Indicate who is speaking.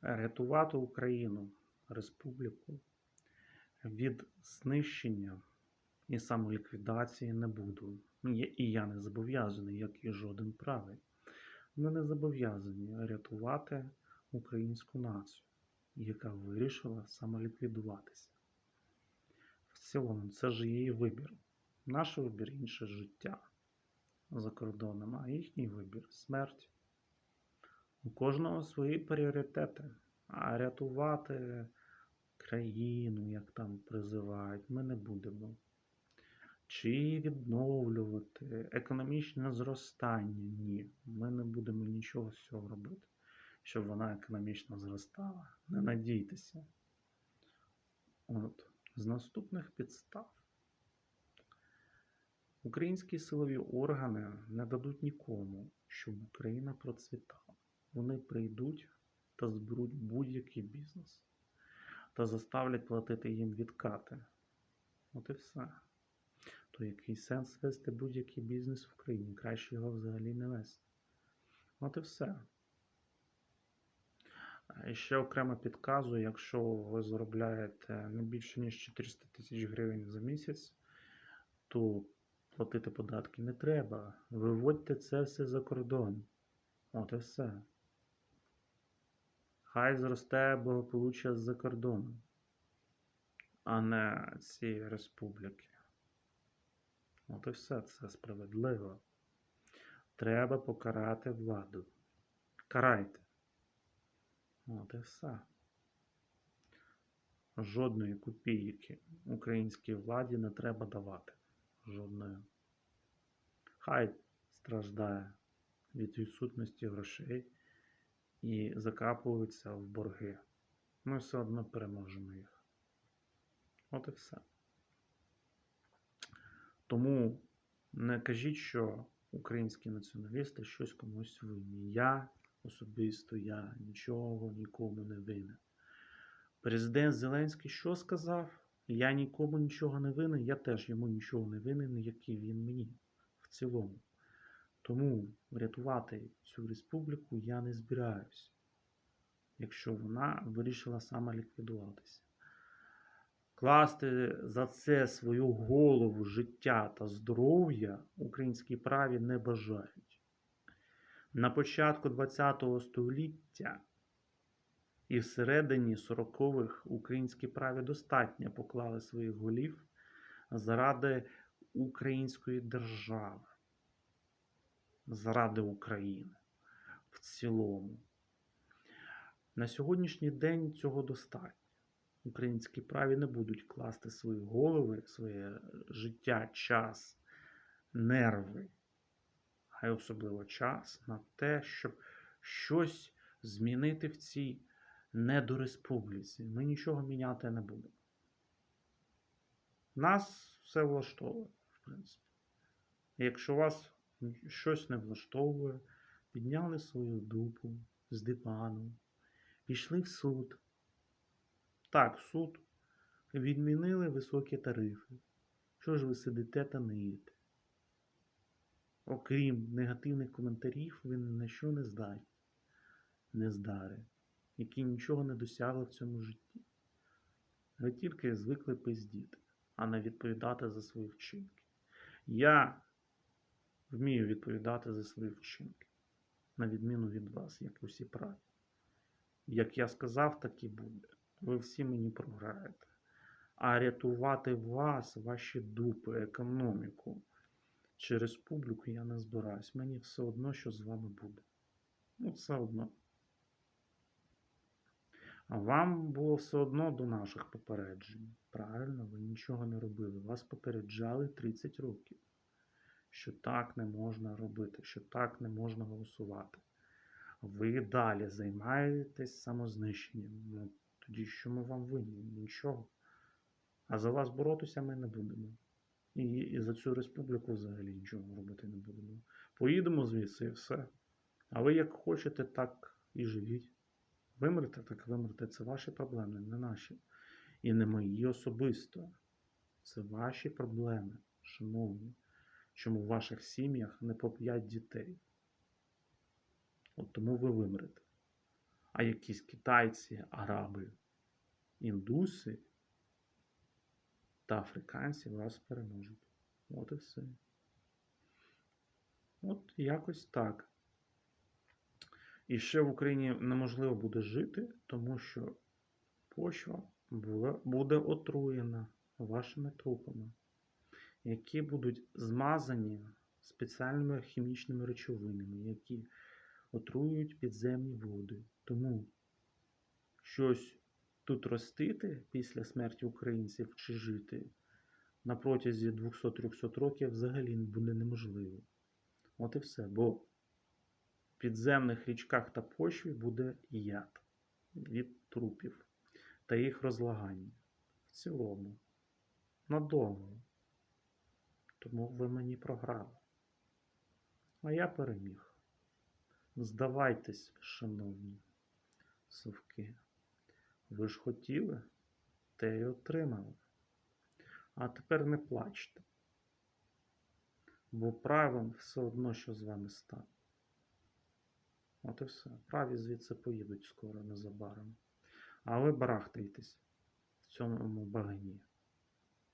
Speaker 1: рятувати Україну, республіку від знищення і самоліквідації не буду. І я не зобов'язаний, як і жоден правий. Ми не зобов'язані рятувати українську націю, яка вирішила самоліквідуватися. В цілому, це ж її вибір. Наш вибір інше життя за кордоном, а їхній вибір смерть. У кожного свої пріоритети. А рятувати країну, як там призивають, ми не будемо. Чи відновлювати економічне зростання? Ні. Ми не будемо нічого з цього робити, щоб вона економічно зростала. Не надійтеся. От, з наступних підстав. Українські силові органи не дадуть нікому, щоб Україна процвітала. Вони прийдуть та зберуть будь-який бізнес та заставлять платити їм відкати. От і все. То який сенс вести будь-який бізнес в Україні? Краще його взагалі не вести. От і все. А ще окремо підказую, якщо ви заробляєте не більше ніж 400 тисяч гривень за місяць, то платити податки не треба. Виводьте це все за кордон. От і все. Хай зросте благополуччя з-за кордону, а не ці республіки. От і все це справедливо. Треба покарати владу. Карайте. От і все. Жодної копійки українській владі не треба давати. Жодної. Хай страждає від відсутності грошей і закапуються в борги. Ми все одно переможемо їх. От і все. Тому не кажіть, що українські націоналісти щось комусь винні. Я особисто я нічого нікому не винен. Президент Зеленський що сказав? Я нікому нічого не винен, я теж йому нічого не винен, як і він мені в цілому. Тому врятувати цю республіку я не збираюсь, якщо вона вирішила сама ліквідуватися. Класти за це свою голову, життя та здоров'я українській праві не бажають. На початку ХХ століття і всередині 40-х українські праві достатньо поклали своїх голів заради української держави, заради України в цілому. На сьогоднішній день цього достатньо. Українські праві не будуть класти свої голови, своє життя, час, нерви, а й особливо час на те, щоб щось змінити в цій недореспубліці. Ми нічого міняти не будемо. Нас все влаштовує, в принципі. Якщо вас щось не влаштовує, підняли свою дупу з дивану, пішли в суд. Так, суд відмінили високі тарифи. Що ж ви сидите та ниєте? Окрім негативних коментарів, ви ні на що не здатні, не здари, які нічого не досягли в цьому житті. Ви тільки звикли пиздіти, а не відповідати за свої вчинки. Я вмію відповідати за свої вчинки, на відміну від вас, як усі праві. Як я сказав, так і буде. Ви всі мені програєте. А рятувати вас, ваші дупи, економіку чи республіку я не збираюсь. Мені все одно, що з вами буде. Ну, все одно. А вам було все одно до наших попереджень. Правильно, ви нічого не робили. Вас попереджали 30 років, що так не можна робити, що так не можна голосувати. Ви далі займаєтесь самознищенням. Ну, тоді що ми вам винні? Нічого. А за вас боротися ми не будемо. І, і за цю республіку взагалі нічого робити не будемо. Поїдемо звідси і все. А ви як хочете, так і живіть. Вимрете, так вимрете. Це ваші проблеми, не наші. І не мої особисто. Це ваші проблеми, шановні. Чому в ваших сім'ях не по 5 дітей? От тому ви вимрете. А якісь китайці, араби, індуси та африканці вас переможуть. От і все. От якось так. І ще в Україні неможливо буде жити, тому що почва буде отруєна вашими трупами, які будуть змазані спеціальними хімічними речовинами, які отруюють підземні води. Тому щось тут ростити після смерті українців чи жити на протязі 200-300 років взагалі буде неможливо. От і все. Бо в підземних річках та почві буде яд від трупів та їх розлагання. В цілому. Надовго. Тому ви мені програли. А я переміг. Здавайтесь, шановні совки. Ви ж хотіли, те й отримали. А тепер не плачте. Бо правим все одно, що з вами стане. От і все. Праві звідси поїдуть скоро незабаром. А ви барахтаєтесь в цьому багані.